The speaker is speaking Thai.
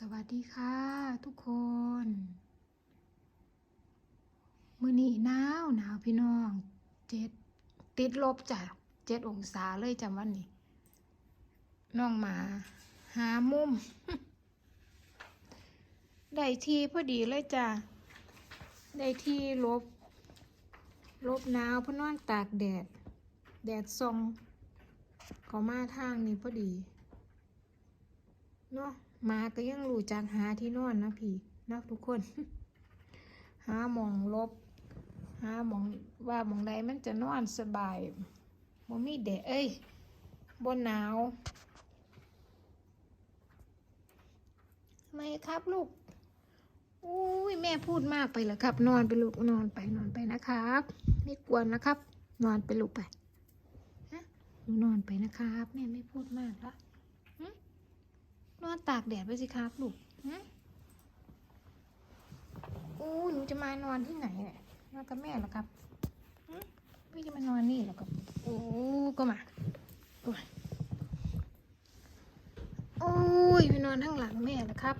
สวัสดีค่ะทุกคน มือนี้หนาวหนาวพี่น้องเจ็ดติดลบจ้ะเจ็ดองศาเลยจำวันนี้น้องหมา หามุม ได้ทีพอดีเลยจ้ะได้ที่ลบ ลบหนาวพราะนอนตากแดด แดดส่องเขามาทางนี้พอดี เนาะหมาก็ยังรู้จักหาที่นอนนะพี่นะทุกคน หาหมองลบ หาหมองว่าหมองใดมันจะนอนสบายบ่มีแดดเอ้ยบ่หนาวทำไมครับลูกอุ้ยแม่พูดมากไปเหรอครับ นอนไปลูกนอนไปนอนไปนะครับ ไม่กวนนะครับ นอนไปลูกไปฮะหนูนอนไปนะครับ แม่ไม่พูดมากแล้ว อนตากแดดไปสิครับลูกหึอู้หนูจะมานอนที่ไหนเนี่ยนอนกับแม่เหรอครับหึไม่จะมานอนนี่เหรอครับโอ้ก็มาโอ้ยโอ้ยไปนอนข้างหลังแม่เหรอครับ